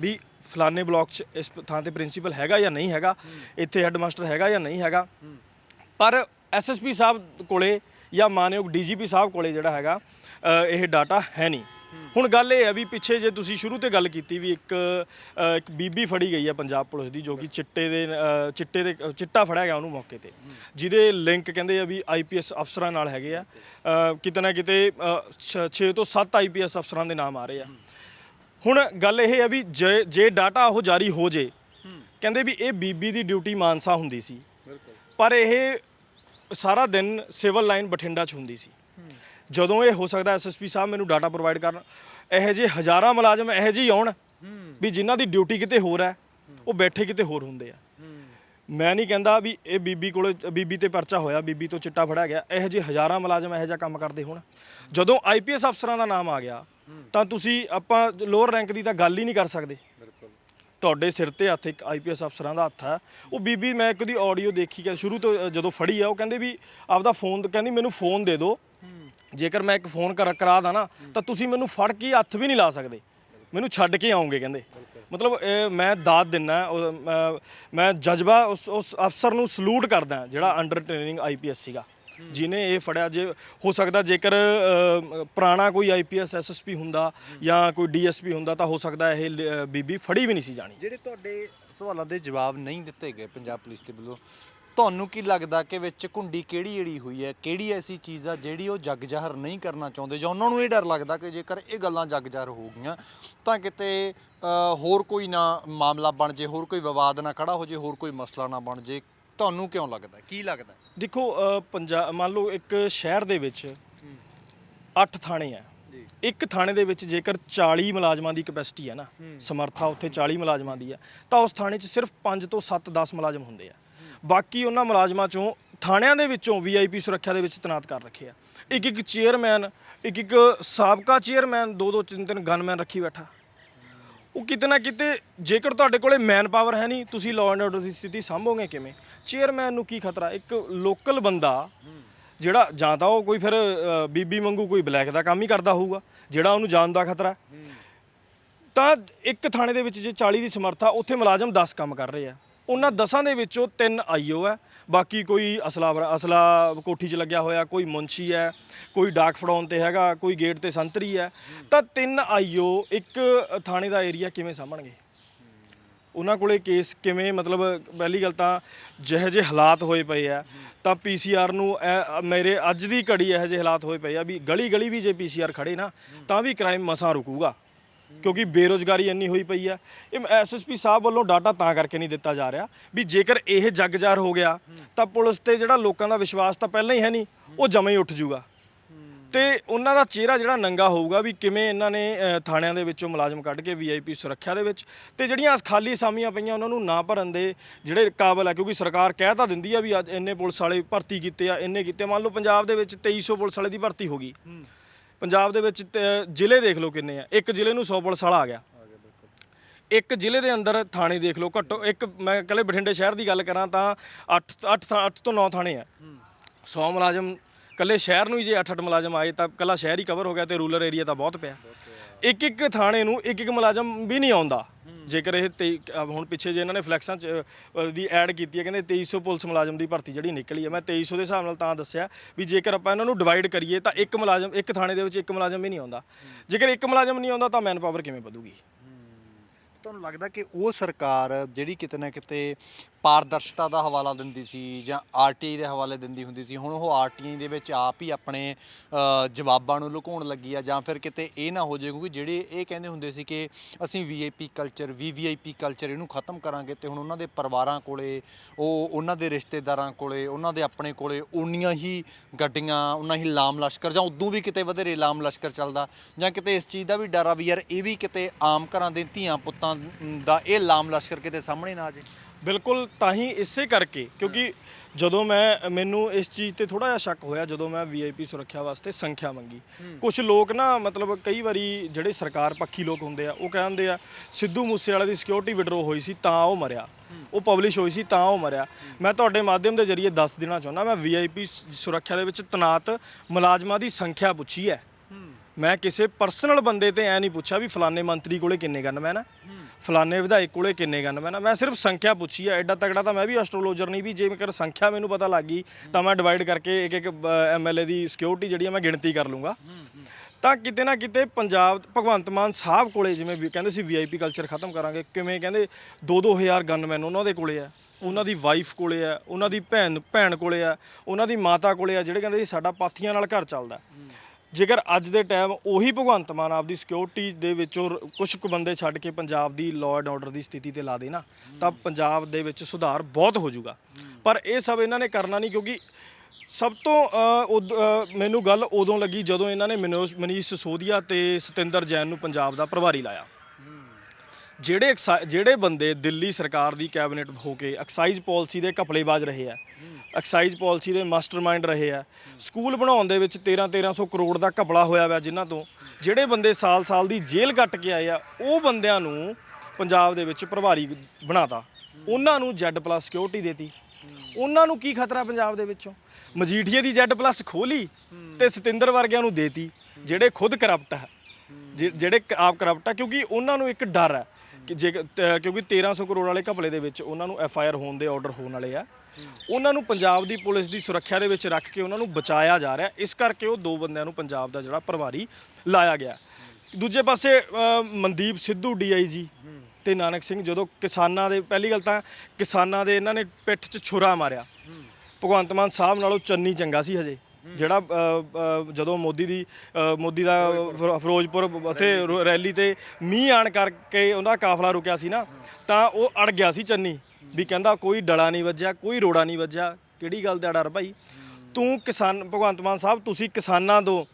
ਵੀ ਫਲਾਣੇ ਬਲਾਕ 'ਚ ਇਸ ਥਾਂ ਤੇ ਪ੍ਰਿੰਸੀਪਲ ਹੈਗਾ ਜਾਂ ਨਹੀਂ ਹੈਗਾ, ਇੱਥੇ ਹੈੱਡਮਾਸਟਰ ਹੈਗਾ ਜਾਂ ਨਹੀਂ ਹੈਗਾ। ਪਰ ਐਸਐਸਪੀ ਸਾਹਿਬ ਕੋਲੇ ਜਾਂ ਮਾਨਯੋਗ ਡੀਜੀਪੀ ਸਾਹਿਬ ਕੋਲੇ ਜਿਹੜਾ ਹੈਗਾ ਇਹ ਡਾਟਾ ਹੈ ਨਹੀਂ। ਹੁਣ ਗੱਲ ਇਹ ਹੈ ਵੀ ਪਿੱਛੇ ਜੇ ਤੁਸੀਂ ਸ਼ੁਰੂ ਤੇ ਗੱਲ ਕੀਤੀ ਵੀ ਇੱਕ ਇੱਕ ਬੀਬੀ ਫੜੀ ਗਈ ਹੈ ਪੰਜਾਬ ਪੁਲਿਸ ਦੀ ਜੋ ਕਿ ਚਿੱਟੇ ਦੇ ਚਿੱਟੇ ਦੇ ਚਿੱਟਾ ਫੜਿਆ ਗਿਆ ਉਹਨੂੰ ਮੌਕੇ ਤੇ। ਜਿਹਦੇ ਲਿੰਕ ਕਹਿੰਦੇ ਆ ਵੀ ਆਈਪੀਐਸ ਅਫਸਰਾਂ ਨਾਲ ਹੈਗੇ ਆ। ਕਿਤੇ ਨਾ ਕਿਤੇ 6 ਤੋਂ 7 ਆਈਪੀਐਸ ਅਫਸਰਾਂ ਦੇ ਨਾਮ ਆ ਰਹੇ ਆ। ਹੁਣ ਗੱਲ ਇਹ ਹੈ ਵੀ ਜੇ ਜੇ ਡਾਟਾ ਉਹ ਜਾਰੀ ਹੋ ਜੇ ਕਹਿੰਦੇ ਵੀ ਇਹ ਬੀਬੀ ਦੀ ਡਿਊਟੀ ਮਾਨਸਾ ਹੁੰਦੀ ਸੀ। ਪਰ ਇਹ ਸਾਰਾ ਦਿਨ ਸਿਵਲ ਲਾਈਨ ਬਠਿੰਡਾ 'ਚ ਹੁੰਦੀ ਸੀ। ਜਦੋਂ ਇਹ ਹੋ ਸਕਦਾ ਐਸਐਸਪੀ ਸਾਹਿਬ ਮੈਨੂੰ ਡਾਟਾ ਪ੍ਰੋਵਾਈਡ ਕਰਨ, ਇਹੋ ਜਿਹੇ ਹਜ਼ਾਰਾਂ ਮੁਲਾਜ਼ਮ ਇਹੋ ਜਿਹੇ ਹੀ ਆਉਣ ਵੀ ਜਿਨ੍ਹਾਂ ਦੀ ਡਿਊਟੀ ਕਿਤੇ ਹੋਰ ਹੈ, ਉਹ ਬੈਠੇ ਕਿਤੇ ਹੋਰ ਹੁੰਦੇ ਆ। ਮੈਂ ਨਹੀਂ ਕਹਿੰਦਾ ਵੀ ਇਹ ਬੀਬੀ ਕੋਲ, ਬੀਬੀ ਤੇ ਪਰਚਾ ਹੋਇਆ, ਬੀਬੀ ਤੋਂ ਚਿੱਟਾ ਫੜਿਆ ਗਿਆ, ਇਹੋ ਜਿਹੇ ਹਜ਼ਾਰਾਂ ਮੁਲਾਜ਼ਮ ਇਹੋ ਜਿਹਾ ਕੰਮ ਕਰਦੇ ਹੋਣ। ਜਦੋਂ ਆਈਪੀਐਸ ਅਫਸਰਾਂ ਦਾ ਨਾਮ ਆ ਗਿਆ, ਤਾਂ ਤੁਸੀਂ ਆਪਾਂ ਲੋਅਰ ਰੈਂਕ ਦੀ ਤਾਂ ਗੱਲ ਹੀ ਨਹੀਂ ਕਰ ਸਕਦੇ। ਤੁਹਾਡੇ ਸਿਰ ਤੇ ਹੱਥ ਇੱਕ ਆਈਪੀਐਸ ਅਫਸਰਾਂ ਦਾ ਹੱਥ ਹੈ। ਉਹ ਬੀਬੀ ਮੈਂ ਇੱਕ ਦੀ ਆਡੀਓ ਦੇਖੀ ਕਿ ਸ਼ੁਰੂ ਤੋਂ ਅ, ਜਦੋਂ ਫੜੀ ਆ ਉਹ ਕਹਿੰਦੇ ਵੀ ਆਪਦਾ ਫੋਨ ਕਹਿੰਦੀ ਮੈਨੂੰ ਫੋਨ ਦੇ ਦਿਓ। ਜੇਕਰ ਮੈਂ ਇੱਕ ਫੋਨ ਕਰ ਕਰਾ ਦਾਂ ਨਾ ਤਾਂ ਤੁਸੀਂ ਮੈਨੂੰ ਫੜ ਕੇ ਹੱਥ ਵੀ ਨਹੀਂ ਲਾ ਸਕਦੇ। ਮੈਨੂੰ ਛੱਡ ਕੇ ਆਉਂਗੇ ਕਹਿੰਦੇ। ਮਤਲਬ ਇਹ ਮੈਂ ਦਾਤ ਦਿੰਨਾ ਉਹ, ਮੈਂ- ਮੈਂ ਜਜ਼ਬਾ ਉਸ ਉਸ ਅਫਸਰ ਨੂੰ ਸਲੂਟ ਕਰਦਾ ਜਿਹੜਾ ਅੰਡਰ ਟ੍ਰੇਨਿੰਗ ਆਈਪੀਐਸ ਸੀਗਾ। ਜਿਨੇ ਇਹ ਫੜਿਆ ਜੇ ਹੋ ਸਕਦਾ ਜੇਕਰ ਅ, ਪੁਰਾਣਾ ਕੋਈ ਆਈਪੀਐਸ ਐਸਐਸਪੀ ਹੁੰਦਾ ਜਾਂ ਕੋਈ ਡੀਐਸਪੀ ਹੁੰਦਾ ਤਾਂ ਹੋ ਸਕਦਾ ਇਹ ਲ- ਅ, ਬੀਬੀ ਫੜੀ ਵੀ ਨਹੀਂ ਸੀ ਜਾਣੀ। ਜਿਹੜੇ ਤੁਹਾਡੇ ਸਵਾਲਾਂ ਦੇ ਜਵਾਬ ਨਹੀਂ ਦਿੱਤੇ ਗਏ ਪੰਜਾਬ ਪੁਲਿਸ ਦੇ ਵੱਲੋਂ ਤੁਹਾਨੂੰ ਕੀ ਲੱਗਦਾ ਕਿ ਵਿੱਚ ਕੁੰਡੀ ਕਿਹੜੀ ਜਿਹੜੀ ਹੋਈ ਹੈ ਕਿਹੜੀ ਐਸੀ ਚੀਜ਼ ਆ ਜਿਹੜੀ ਉਹ ਜੱਗ ਜ਼ਾਹਰ ਨਹੀਂ ਕਰਨਾ ਚਾਹੁੰਦੇ? ਜਾਂ ਉਹਨਾਂ ਨੂੰ ਇਹ ਡਰ ਲੱਗਦਾ ਕਿ ਜੇਕਰ ਇਹ ਗੱਲਾਂ ਜੱਗ ਜ਼ਾਹਰ ਹੋ ਗਈਆਂ ਤਾਂ ਕਿਤੇ ਅ, ਹੋਰ ਕੋਈ ਨਾ ਮਾਮਲਾ ਬਣ ਜੇ ਹੋਰ ਕੋਈ ਵਿਵਾਦ ਨਾ ਖੜਾ ਹੋ ਜੇ ਹੋਰ ਕੋਈ ਮਸਲਾ ਨਾ ਬਣ ਜੇ ਤੁਹਾਨੂੰ ਕਿਉਂ ਲੱਗਦਾ? ਕੀ ਲੱਗਦਾ? ਦੇਖੋ ਪੰਜਾਬ ਮੰਨ ਲਓ ਇੱਕ ਸ਼ਹਿਰ ਦੇ ਵਿੱਚ 8 ਥਾਣੇ ਆ। ਇੱਕ ਥਾਣੇ ਦੇ ਵਿੱਚ ਜੇਕਰ 40 ਮੁਲਾਜ਼ਮਾਂ ਦੀ ਕਪੈਸਿਟੀ ਹੈ ਨਾ ਸਮਰੱਥਾ ਉੱਥੇ 40 ਮੁਲਾਜ਼ਮਾਂ ਦੀ ਹੈ ਤਾਂ ਉਸ ਥਾਣੇ 'ਚ ਸਿਰਫ 5 ਤੋਂ 7 10 ਮੁਲਾਜ਼ਮ ਹੁੰਦੇ ਆ। ਬਾਕੀ ਉਹਨਾਂ ਮੁਲਾਜ਼ਮਾਂ 'ਚੋਂ ਥਾਣਿਆਂ ਦੇ ਵਿੱਚੋਂ ਵੀਆਈਪੀ ਸੁਰੱਖਿਆ ਦੇ ਵਿੱਚ ਤੈਨਾਤ ਕਰ ਰੱਖੇ ਆ। ਇੱਕ ਇੱਕ ਚੇਅਰਮੈਨ ਇੱਕ ਇੱਕ ਸਾਬਕਾ ਚੇਅਰਮੈਨ ਦੋ ਦੋ ਤਿੰਨ ਤਿੰਨ ਗਨਮੈਨ ਰੱਖੀ ਬੈਠਾ। ਉਹ ਕਿਤੇ ਨਾ ਕਿਤੇ ਜੇਕਰ ਤੁਹਾਡੇ ਕੋਲੇ ਮੈਨ ਪਾਵਰ ਹੈ ਨਹੀਂ ਤੁਸੀਂ ਲਾਅ ਐਂਡ ਆਰਡਰ ਦੀ ਸਥਿਤੀ ਸੰਭੋਗੇ ਕਿਵੇਂ? ਚੇਅਰਮੈਨ ਨੂੰ ਕੀ ਖਤਰਾ? ਇੱਕ ਲੋਕਲ ਬੰਦਾ ਜਿਹੜਾ ਜਾਂ ਤਾਂ ਉਹ ਕੋਈ ਫਿਰ ਅ, ਬੀਬੀ ਮੰਗੂ ਕੋਈ ਬਲੈਕ ਦਾ ਕੰਮ ਹੀ ਕਰਦਾ ਹੋਊਗਾ ਜਿਹੜਾ ਉਹਨੂੰ ਜਾਣ ਦਾ ਖਤਰਾ। ਹੈ। ਤਾਂ ਇੱਕ ਥਾਣੇ ਦੇ ਵਿੱਚ ਜੇ 40 ਦੀ ਸਮਰੱਥਾ ਉੱਥੇ ਮੁਲਾਜ਼ਮ 10 ਕੰਮ ਕਰ ਰਹੇ ਆ। ਉਹਨਾਂ 10ਾਂ ਦੇ ਵਿੱਚੋਂ ਤਿੰਨ ਆਈਓ ਹੈ। ਬਾਕੀ ਕੋਈ ਅਸਲਾ ਵਰ- ਅਸਲਾ ਕੋਠੀ 'ਚ ਲੱਗਿਆ ਹੋਇਆ, ਕੋਈ ਮੁੰਸ਼ੀ ਹੈ, ਕੋਈ ਡਾਕ ਫੜਾਉਣ ਤੇ ਹੈਗਾ, ਕੋਈ ਗੇਟ ਤੇ ਸੰਤਰੀ ਹੈ। ਤਾਂ ਤਿੰਨ ਆਈਓ ਇੱਕ ਥਾਣੇ ਦਾ ਏਰੀਆ ਕਿਵੇਂ ਸਾਂਭਣਗੇ? ਉਹਨਾਂ ਕੋਲੇ ਕੇਸ ਕਿਵੇਂ, ਮਤਲਬ ਪਹਿਲੀ ਗੱਲ ਤਾਂ ਜਿਹੋ ਜਿਹੇ ਹਾਲਾਤ ਹੋਏ ਪਏ ਆ, ਤਾਂ ਪੀਸੀਆਰ ਨੂੰ ਇਹ- ਮੇਰੇ ਅੱਜ ਦੀ ਘੜੀ ਇਹੋ ਜਿਹੇ ਹਾਲਾਤ ਹੋਏ ਪਏ ਆ ਵੀ ਗਲੀ ਗਲੀ ਵੀ ਜੇ ਪੀਸੀਆਰ ਖੜੇ ਨਾ, ਤਾਂ ਵੀ ਕ੍ਰਾਈਮ ਮਸਾਂ ਰੁਕੂਗਾ। ਕਿਉਂਕਿ ਬੇਰੋਜ਼ਗਾਰੀ ਇੰਨੀ ਹੋਈ ਪਈ ਆ। ਇਹ ਐਸਐਸਪੀ ਸਾਹਿਬ ਵੱਲੋਂ ਡਾਟਾ ਤਾਂ ਕਰਕੇ ਨਹੀਂ ਦਿੱਤਾ ਜਾ ਰਿਹਾ ਵੀ ਜੇਕਰ ਇਹ ਜਗਜਾਰ ਹੋ ਗਿਆ ਤਾਂ ਪੁਲਿਸ ਤੇ ਜਿਹੜਾ ਲੋਕਾਂ ਦਾ ਵਿਸ਼ਵਾਸ ਤਾਂ ਪਹਿਲਾਂ ਹੀ ਹੈ ਨਹੀਂ ਉਹ ਜਮੇ ਹੀ ਉੱਠ ਜੂਗਾ ਤੇ ਉਹਨਾਂ ਦਾ ਚਿਹਰਾ ਜਿਹੜਾ ਨੰਗਾ ਹੋਊਗਾ ਵੀ ਕਿਵੇਂ ਇਹਨਾਂ ਨੇ ਅ, ਥਾਣਿਆਂ ਦੇ ਵਿੱਚੋਂ ਮੁਲਾਜ਼ਮ ਕੱਢ ਕੇ ਵੀਆਈਪੀ ਸੁਰੱਖਿਆ ਦੇ ਵਿੱਚ ਤੇ ਜਿਹੜੀਆਂ ਖਾਲੀ ਅਸਾਮੀਆਂ ਪਈਆਂ ਉਹਨਾਂ ਨੂੰ ਨਾ ਭਰਨ ਦੇ ਜਿਹੜੇ ਕਾਬਲ ਆ ਕਿਉਂਕਿ ਸਰਕਾਰ ਕਹਿ ਤਾਂ ਦਿੰਦੀ ਆ ਵੀ ਅੱਜ ਇੰਨੇ ਪੁਲਿਸ ਵਾਲੇ ਭਰਤੀ ਕੀਤੇ ਆ ਇੰਨੇ ਕੀਤੇ ਮੰਨ ਲਓ ਪੰਜਾਬ ਦੇ ਵਿੱਚ 2300 ਪੁਲਿਸ ਵਾਲੇ ਦੀ ਭਰਤੀ ਹੋ ਗਈ। ਪੰਜਾਬ ਦੇ ਵਿੱਚ ਤੇ ਜ਼ਿਲ੍ਹੇ ਦੇਖ ਲਓ ਕਿੰਨੇ ਆ। ਇੱਕ ਜ਼ਿਲ੍ਹੇ ਨੂੰ 100 ਪੁਲਿਸ ਵਾਲਾ ਆ ਗਿਆ। ਇੱਕ ਜ਼ਿਲ੍ਹੇ ਦੇ ਅੰਦਰ ਥਾਣੇ ਦੇਖ ਲਓ, ਘੱਟੋ ਇੱਕ ਮੈਂ ਕੱਲੇ ਬਠਿੰਡੇ ਸ਼ਹਿਰ ਦੀ ਗੱਲ ਕਰਾਂ ਤਾਂ 8 8 8 ਤੋਂ 9 ਥਾਣੇ ਆ। 100 ਮੁਲਾਜ਼ਮ ਕੱਲੇ ਸ਼ਹਿਰ ਨੂੰ ਹੀ ਜੇ 8-8 ਮੁਲਾਜ਼ਮ ਆਏ ਤਾਂ ਕੱਲਾ ਸ਼ਹਿਰ ਹੀ ਕਵਰ ਹੋ ਗਿਆ ਤੇ ਰੂਰਲ ਏਰੀਆ ਤਾਂ ਬਹੁਤ ਪਿਆ। ਇੱਕ ਇੱਕ ਥਾਣੇ ਨੂੰ ਇੱਕ ਇੱਕ ਮੁਲਾਜ਼ਮ ਵੀ ਨਹੀਂ ਆਉਂਦਾ। ਜੇਕਰ ਇਹ ਤੇਈ- ਅਹ ਹੁਣ ਪਿੱਛੇ ਜੇ ਇਹਨਾਂ ਨੇ ਫਲੈਕਸਾਂ ਚ ਅਹ, ਦੀ ਐਡ ਕੀਤੀ ਹੈ ਕਹਿੰਦੇ 2300 ਪੁਲਿਸ ਮੁਲਾਜ਼ਮ ਦੀ ਭਰਤੀ ਜਿਹੜੀ ਨਿਕਲੀ ਹੈ। ਮੈਂ 2300 ਦੇ ਹਿਸਾਬ ਨਾਲ ਤਾਂ ਦੱਸਿਆ ਵੀ ਜੇਕਰ ਆਪਾਂ ਇਹਨਾਂ ਨੂੰ ਡਿਵਾਈਡ ਕਰੀਏ ਤਾਂ ਇੱਕ ਮੁਲਾਜ਼ਮ ਇੱਕ ਥਾਣੇ ਦੇ ਵਿੱਚ ਇੱਕ ਮੁਲਾਜ਼ਮ ਵੀ ਨਹੀਂ ਆਉਂਦਾ। ਜੇਕਰ ਇੱਕ ਮੁਲਾਜ਼ਮ ਨਹੀਂ ਆਉਂਦਾ ਤਾਂ ਮੈਨ ਪਾਵਰ ਕਿਵੇਂ ਵਧੂਗੀ? ਤੁਹਾਨੂੰ ਲੱਗਦਾ ਕਿ ਉਹ ਸਰਕਾਰ ਜਿਹੜੀ ਕਿਤੇ ਨਾ ਕਿਤੇ ਪਾਰਦਰਸ਼ਤਾ ਦਾ ਹਵਾਲਾ ਦਿੰਦੀ ਸੀ ਜਾਂ ਆਰਟੀਆਈ ਦੇ ਹਵਾਲੇ ਦਿੰਦੀ ਹੁੰਦੀ ਸੀ। ਹੁਣ ਉਹ ਆਰਟੀਆਈ ਦੇ ਵਿੱਚ ਆਪ ਹੀ ਆਪਣੇ ਜਵਾਬਾਂ ਨੂੰ ਲੁਕਾਉਣ ਲੱਗੀ ਆ ਜਾਂ ਫਿਰ ਕਿਤੇ ਇਹ ਨਾ ਹੋ ਜਾਏ, ਕਿਉਂਕਿ ਜਿਹੜੇ ਇਹ ਕਹਿੰਦੇ ਹੁੰਦੇ ਸੀ ਕਿ ਅਸੀਂ ਵੀਆਈਪੀ ਕਲਚਰ ਵੀਵੀਆਈਪੀ ਕਲਚਰ ਇਹਨੂੰ ਖਤਮ ਕਰਾਂਗੇ ਤੇ ਹੁਣ ਉਹਨਾਂ ਦੇ ਪਰਿਵਾਰਾਂ ਕੋਲੇ, ਉਹ ਉਹਨਾਂ ਦੇ ਰਿਸ਼ਤੇਦਾਰਾਂ ਕੋਲੇ, ਉਹਨਾਂ ਦੇ ਆਪਣੇ ਕੋਲੇ ਉਨੀਆਂ ਹੀ ਗੱਡੀਆਂ ਉਹਨਾਂ ਹੀ ਲਾਮ ਲਸ਼ਕਰ ਜਾਂ ਉਦੋਂ ਵੀ ਕਿਤੇ ਵਧੇਰੇ ਲਾਮ ਲਸ਼ਕਰ ਚੱਲਦਾ ਜਾਂ ਕਿਤੇ ਇਸ ਚੀਜ਼ ਦਾ ਵੀ ਡਰ ਆ ਵੀ ਯਾਰ ਇਹ ਵੀ ਕਿਤੇ ਆਮ ਘਰਾਂ ਦੇ ਧੀਆਂ ਪੁੱਤਾਂ ਦਾ ਇਹ ਲਾਮ ਲਸ਼ਕਰ ਕਿਤੇ ਸਾਹਮਣੇ ਨਾ ਆ ਜੇ ਬਿਲਕੁਲ ਤਾਂ ਹੀ ਇਸੇ ਕਰਕੇ ਕਿਉਂਕਿ ਜਦੋਂ ਮੈਂ ਮੈਨੂੰ ਇਸ ਚੀਜ਼ ਤੇ ਥੋੜਾ ਜਿਹਾ ਸ਼ੱਕ ਹੋਇਆ ਜਦੋਂ ਮੈਂ ਵੀਆਈਪੀ ਸੁਰੱਖਿਆ ਵਾਸਤੇ ਸੰਖਿਆ ਮੰਗੀ। ਕੁਝ ਲੋਕ ਨਾ ਮਤਲਬ ਕਈ ਵਾਰੀ ਜਿਹੜੇ ਸਰਕਾਰ ਪੱਖੀ ਲੋਕ ਹੁੰਦੇ ਆ ਉਹ ਕਹਿੰਦੇ ਆ ਸਿੱਧੂ ਮੂਸੇਵਾਲੇ ਦੀ ਸਿਕਿਉਰਿਟੀ ਵਿਡਰੋ ਹੋਈ ਸੀ ਤਾਂ ਉਹ ਮਰਿਆ। ਉਹ ਪਬਲਿਸ਼ ਹੋਈ ਸੀ ਤਾਂ ਉਹ ਮਰਿਆ। ਮੈਂ ਤੁਹਾਡੇ ਮਾਧਿਅਮ ਦੇ ਜ਼ਰੀਏ ਦੱਸ ਦੇਣਾ ਚਾਹੁੰਦਾ ਮੈਂ ਵੀਆਈਪੀ ਸੁਰੱਖਿਆ ਦੇ ਵਿੱਚ ਤਨਾਤ ਮੁਲਾਜ਼ਮਾਂ ਦੀ ਸੰਖਿਆ ਪੁੱਛੀ ਹੈ। ਮੈਂ ਕਿਸੇ ਪਰਸਨਲ ਬੰਦੇ ਤੇ ਐ ਨਹੀਂ ਪੁੱਛਿਆ ਵੀ ਫਲਾਣੇ ਮੰਤਰੀ ਕੋਲੇ ਕਿੰਨੇ ਗਨਮੈਨ ਆ ਫਲਾਣੇ ਵਿਧਾਇਕ ਕੋਲੇ ਕਿੰਨੇ ਗਨਮੈਨ ਆ ਮੈਂ ਸਿਰਫ ਸੰਖਿਆ ਪੁੱਛੀ ਆ। ਐਡਾ ਤਗੜਾ ਤਾਂ ਮੈਂ ਵੀ ਐਸਟ੍ਰੋਲੋਜਰ ਨਹੀਂ ਵੀ ਜੇਕਰ ਸੰਖਿਆ ਮੈਨੂੰ ਪਤਾ ਲੱਗ ਗਈ, ਤਾਂ ਮੈਂ ਡਿਵਾਈਡ ਕਰਕੇ ਇੱਕ ਇੱਕ ਐਮਐਲਏ ਦੀ ਸਿਕਿਉਰਿਟੀ ਜਿਹੜੀ ਆ ਮੈਂ ਗਿਣਤੀ ਕਰ ਲੂੰਗਾ। ਤਾਂ ਕਿਤੇ ਨਾ ਕਿਤੇ ਪੰਜਾਬ, ਭਗਵੰਤ ਮਾਨ ਸਾਹਿਬ ਕੋਲੇ ਜਿਵੇਂ ਵੀ ਕਹਿੰਦੇ ਸੀ ਵੀਆਈਪੀ ਕਲਚਰ ਖਤਮ ਕਰਾਂਗੇ, ਕਿਵੇਂ ਕਹਿੰਦੇ 2-2000 ਗਨਮੈਨ ਉਹਨਾਂ ਦੇ ਕੋਲੇ ਆ। ਉਹਨਾਂ ਦੀ ਵਾਈਫ ਕੋਲੇ ਆ, ਉਹਨਾਂ ਦੀ ਭੈਣ ਭੈਣ ਕੋਲੇ ਆ, ਉਹਨਾਂ ਦੀ ਮਾਤਾ ਕੋਲੇ ਆ, ਜਿਹੜੇ ਕਹਿੰਦੇ ਸੀ ਸਾਡਾ ਪਾਥੀਆਂ ਨਾਲ ਘਰ ਚੱਲਦਾ। ਜੇਕਰ ਅੱਜ ਦੇ ਟਾਈਮ ਉਹੀ ਭਗਵੰਤ ਮਾਨ ਆਪਦੀ ਸਿਕਿਉਰਿਟੀ ਦੇ ਵਿੱਚੋਂ ਕੁਝ ਕੁ ਬੰਦੇ ਛੱਡ ਕੇ ਪੰਜਾਬ ਦੀ ਲਾਅ ਐਂਡ ਆਰਡਰ ਦੀ ਸਥਿਤੀ ਤੇ ਲਾ ਦੇ ਨਾ ਤਾਂ ਪੰਜਾਬ ਦੇ ਵਿੱਚ ਸੁਧਾਰ ਬਹੁਤ ਹੋ ਜਾਊਗਾ। ਪਰ ਇਹ ਸਭ ਇਹਨਾਂ ਨੇ ਕਰਨਾ ਨਹੀਂ ਕਿਉਂਕਿ ਸਭ ਤੋਂ ਅ, ਉਦ- ਅ, ਮੈਨੂੰ ਗੱਲ ਉਦੋਂ ਲੱਗੀ ਜਦੋਂ ਇਹਨਾਂ ਨੇ ਮਨੋਜ ਮਨੀਸ਼ ਸਿਸੋਦੀਆ ਤੇ ਸਤਿੰਦਰ ਜੈਨ ਨੂੰ ਪੰਜਾਬ ਦਾ ਪ੍ਰਭਾਰੀ ਲਾਇਆ। ਜਿਹੜੇ ਐਕਸਾ- ਜਿਹੜੇ ਬੰਦੇ ਦਿੱਲੀ ਸਰਕਾਰ ਦੀ ਕੈਬਨਿਟ ਹੋ ਕੇ ਐਕਸਾਈਜ਼ ਪਾਲਿਸੀ ਦੇ ਘਪਲੇਬਾਜ਼ ਰਹੇ ਆ ਐਕਸਾਈਜ਼ ਪਾਲਿਸੀ ਦੇ ਮਾਸਟਰਮਾਈਂਡ ਰਹੇ ਆ। ਸਕੂਲ ਬਣਾਉਣ ਦੇ ਵਿੱਚ 13 1300 ਕਰੋੜ ਦਾ ਘਪਲਾ ਹੋਇਆ ਹੋਇਆ ਜਿਨ੍ਹਾਂ ਤੋਂ ਜਿਹੜੇ ਬੰਦੇ ਸਾਲ-ਸਾਲ ਦੀ ਜੇਲ੍ਹ ਕੱਟ ਕੇ ਆਏ ਆ, ਉਹ ਬੰਦਿਆਂ ਨੂੰ ਪੰਜਾਬ ਦੇ ਵਿੱਚ ਪ੍ਰਭਾਰੀ ਬਣਾਤਾ। ਉਹਨਾਂ ਨੂੰ Z+ ਸਿਕਿਉਰਿਟੀ ਦੇਤੀ। ਉਹਨਾਂ ਨੂੰ ਕੀ ਖਤਰਾ ਪੰਜਾਬ ਦੇ ਵਿੱਚੋਂ? ਮਜੀਠੀਏ ਦੀ Z+ ਖੋਲੀ ਤੇ ਸਤਿੰਦਰ ਵਰਗਿਆਂ ਨੂੰ ਦੇਤੀ, ਜਿਹੜੇ ਖੁਦ ਕਰਪਟ ਹੈ ਜਿ- ਜਿਹੜੇ ਆਪ ਕਰਪਟ ਹੈ ਕਿਉਂਕਿ ਉਹਨਾਂ ਨੂੰ ਇੱਕ ਡਰ ਹੈ ਕਿ ਜੇ ਤ- ਕਿਉਂਕਿ 1300 ਕਰੋੜ ਵਾਲੇ ਘਪਲੇ ਦੇ ਵਿੱਚ ਉਹਨਾਂ ਨੂੰ ਐਫ ਆਈ ਆਰ ਹੋਣ ਦੇ ਆਰਡਰ ਹੋਣ ਵਾਲੇ ਆ। ਉਹਨਾਂ ਨੂੰ ਪੰਜਾਬ ਦੀ ਪੁਲਿਸ ਦੀ ਸੁਰੱਖਿਆ ਦੇ ਵਿੱਚ ਰੱਖ ਕੇ ਉਹਨਾਂ ਨੂੰ ਬਚਾਇਆ ਜਾ ਰਿਹਾ। ਇਸ ਕਰਕੇ ਉਹ ਦੋ ਬੰਦਿਆਂ ਨੂੰ ਪੰਜਾਬ ਦਾ ਜਿਹੜਾ ਪ੍ਰਭਾਰੀ ਲਾਇਆ ਗਿਆ। ਦੂਜੇ ਪਾਸੇ ਅ, ਮਨਦੀਪ ਸਿੱਧੂ ਡੀਆਈਜੀ ਤੇ ਨਾਨਕ ਸਿੰਘ ਜਦੋਂ ਕਿਸਾਨਾਂ ਦੇ ਪਹਿਲੀ ਗੱਲ ਤਾਂ ਕਿਸਾਨਾਂ ਦੇ ਇਹਨਾਂ ਨੇ ਪਿੱਠ 'ਚ ਛੁਰਾ ਮਾਰਿਆ। ਭਗਵੰਤ ਮਾਨ ਸਾਹਿਬ ਨਾਲੋਂ ਚੰਨੀ ਚੰਗਾ ਸੀ ਹਜੇ। ਜਿਹੜਾ ਅ, ਅ, ਜਦੋਂ ਮੋਦੀ ਦੀ ਅ, ਮੋਦੀ ਦਾ ਫਿਰੋ- ਫਿਰੋਜ਼ਪੁਰ ਉੱਥੇ ਰੋ- ਰੈਲੀ ਤੇ ਮੀਂਹ ਆਣ ਕਰਕੇ ਉਹਦਾ ਕਾਫਲਾ ਰੁਕਿਆ ਸੀ ਨਾ ਤਾਂ ਉਹ ਅੜ ਗਿਆ ਸੀ ਚੰਨੀ। ਵੀ ਕਹਿੰਦਾ ਕੋਈ ਡਲਾ ਨਹੀਂ ਵੱਜਿਆ, ਕੋਈ ਰੋੜਾ ਨਹੀਂ ਵੱਜਿਆ। ਕਿਹੜੀ ਗੱਲ ਦਾ ਡਰ ਭਾਈ? ਤੂੰ ਕਿਸਾਨ, ਭਗਵੰਤ ਮਾਨ ਸਾਹਿਬ, ਤੁਸੀਂ ਕਿਸਾਨਾਂ ਤੋਂ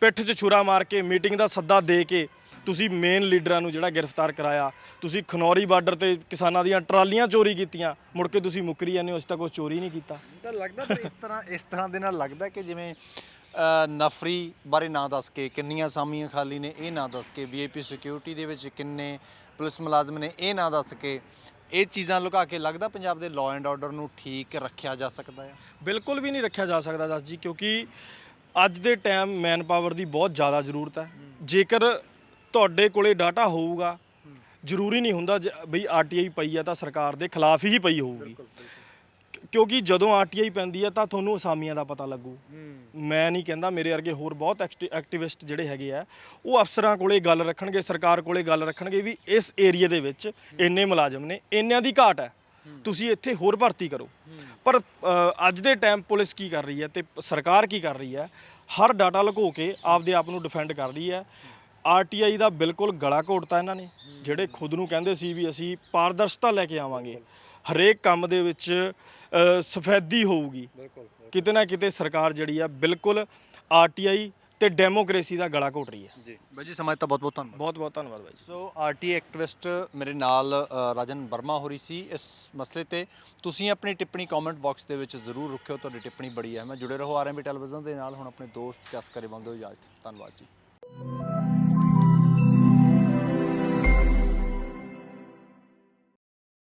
ਪਿੱਠ 'ਚ ਛੁਰਾ ਮਾਰ ਕੇ ਮੀਟਿੰਗ ਦਾ ਸੱਦਾ ਦੇ ਕੇ ਤੁਸੀਂ ਮੇਨ ਲੀਡਰਾਂ ਨੂੰ ਜਿਹੜਾ ਗ੍ਰਿਫਤਾਰ ਕਰਾਇਆ। ਤੁਸੀਂ ਖਨੌਰੀ ਬਾਰਡਰ ਤੇ ਕਿਸਾਨਾਂ ਦੀਆਂ ਟਰਾਲੀਆਂ ਚੋਰੀ ਕੀਤੀਆਂ। ਮੁੜ ਕੇ ਤੁਸੀਂ ਮੁੱਕਰੀ ਜਾਂਦੇ ਹੋ, ਅਸੀਂ ਤੱਕ ਕੁਝ ਚੋਰੀ ਨਹੀਂ ਕੀਤਾ। ਤਾਂ ਲੱਗਦਾ ਇਸ ਤਰ੍ਹਾਂ ਇਸ ਤਰ੍ਹਾਂ ਦੇ ਨਾਲ ਲੱਗਦਾ ਕਿ ਜਿਵੇਂ ਨਫਰੀ ਬਾਰੇ ਨਾ ਦੱਸ ਕੇ, ਕਿੰਨੀਆਂ ਸਾਮੀਆਂ ਖਾਲੀ ਨੇ, ਇਹ ਨਾ ਦੱਸ ਕੇ ਵੀਆਈਪੀ ਸਿਕਿਉਰਿਟੀ ਦੇ ਵਿੱਚ ਕਿੰਨੇ ਪੁਲਿਸ ਮੁਲਾਜ਼ਮ ਨੇ, ਇਹ ਨਾ ਦੱਸ ਕੇ ਇਹ ਚੀਜ਼ਾਂ ਲੁਕਾ ਕੇ ਲੱਗਦਾ ਪੰਜਾਬ ਦੇ ਲਾਅ ਐਂਡ ਆਰਡਰ ਨੂੰ ਠੀਕ ਰੱਖਿਆ ਜਾ ਸਕਦਾ ਹੈ? ਬਿਲਕੁਲ ਵੀ ਨਹੀਂ ਰੱਖਿਆ ਜਾ ਸਕਦਾ ਜਸ ਜੀ ਕਿਉਂਕਿ ਅੱਜ ਦੇ ਟਾਈਮ ਮੈਨ ਪਾਵਰ ਦੀ ਬਹੁਤ ਜ਼ਿਆਦਾ ਜ਼ਰੂਰਤ ਹੈ। ਜੇਕਰ ਤੁਹਾਡੇ ਕੋਲੇ ਡਾਟਾ ਹੋਊਗਾ ਜ਼ਰੂਰੀ ਨਹੀਂ ਹੁੰਦਾ ਜ- ਬਈ ਆਰਟੀਆਈ ਪਈ ਆ ਤਾਂ ਸਰਕਾਰ ਦੇ ਖਿਲਾਫ ਹੀ ਪਈ ਹੋਊਗੀ। ਕਿਉਂਕਿ ਜਦੋਂ ਆਰਟੀਆਈ ਪੈਂਦੀ ਆ ਤਾਂ ਤੁਹਾਨੂੰ ਅਸਾਮੀਆਂ ਦਾ ਪਤਾ ਲੱਗੂ। ਮੈਂ ਨਹੀਂ ਕਹਿੰਦਾ ਮੇਰੇ ਵਰਗੇ ਹੋਰ ਬਹੁਤ ਐਕਟੀ- ਐਕਟਿਵਿਸਟ ਜਿਹੜੇ ਹੈਗੇ ਆ ਉਹ ਅਫਸਰਾਂ ਕੋਲੇ ਗੱਲ ਰੱਖਣਗੇ ਸਰਕਾਰ ਕੋਲੇ ਗੱਲ ਰੱਖਣਗੇ ਵੀ ਇਸ ਏਰੀਆ ਦੇ ਵਿੱਚ ਇੰਨੇ ਮੁਲਾਜ਼ਮ ਨੇ ਇੰਨਿਆਂ ਦੀ ਘਾਟ ਹੈ। ਤੁਸੀਂ ਇੱਥੇ ਹੋਰ ਭਰਤੀ ਕਰੋ। ਪਰ ਅੱਜ ਦੇ ਟਾਈਮ ਪੁਲਿਸ ਕੀ ਕਰ ਰਹੀ ਹੈ ਤੇ ਸਰਕਾਰ ਕੀ ਕਰ ਰਹੀ ਹੈ ਹਰ ਡਾਟਾ ਲੁਕੋ ਕੇ ਆਪਦੇ ਆਪ ਨੂੰ ਡਿਫੈਂਡ ਕਰ ਰਹੀ ਹੈ। ਆਰਟੀਆਈ ਦਾ ਬਿਲਕੁਲ ਗਲਾ ਘੋਟਤਾ ਇਹਨਾਂ ਨੇ ਜਿਹੜੇ ਖੁਦ ਨੂੰ ਕਹਿੰਦੇ ਸੀ ਵੀ ਅਸੀਂ ਪਾਰਦਰਸ਼ਤਾ ਲੈ ਕੇ ਆਵਾਂਗੇ। ਹਰੇਕ ਕੰਮ ਦੇ ਵਿੱਚ ਅ, ਸਫੈਦੀ ਹੋਊਗੀ। ਕਿਤੇ ਨਾ ਕਿਤੇ ਸਰਕਾਰ ਜਿਹੜੀ ਆ ਬਿਲਕੁਲ ਆਰਟੀਆਈ ਤੇ ਡੈਮੋਕ੍ਰੇਸੀ ਦਾ ਗਲਾ ਘੋਟ ਰਹੀ ਹੈ। ਜੀ। ਬਾਈ ਜੀ ਸਮਾਂ ਤਾਂ ਬਹੁਤ ਬਹੁਤ ਧੰਨਵਾਦ। ਬਹੁਤ ਬਹੁਤ ਧੰਨਵਾਦ ਬਾਈ ਜੀ। ਸੋ ਆਰਟੀ ਐਕਟਿਵਿਸਟ ਮੇਰੇ ਨਾਲ ਅ, ਰਾਜਨ ਵਰਮਾ ਹੋਰੀ ਸੀ ਇਸ ਮਸਲੇ ਤੇ। ਤੁਸੀਂ ਆਪਣੀ ਟਿੱਪਣੀ ਕਮੈਂਟ ਬਾਕਸ ਦੇ ਵਿੱਚ ਜ਼ਰੂਰ ਰੱਖਿਓ ਤੁਹਾਡੀ ਟਿੱਪਣੀ ਬੜੀ ਅਹਿਮ ਹੈ। ਜੁੜੇ ਰਹੋ ਆਰਐਮਬੀ ਟੈਲੀਵਿਜ਼ਨ ਦੇ ਨਾਲ ਹੁਣ ਆਪਣੇ ਦੋਸਤ ਜਸ ਕਰੇ ਬੰਦੇ ਹੋ ਇਜਾਜ਼ਤ ਧੰਨਵਾਦ ਜੀ।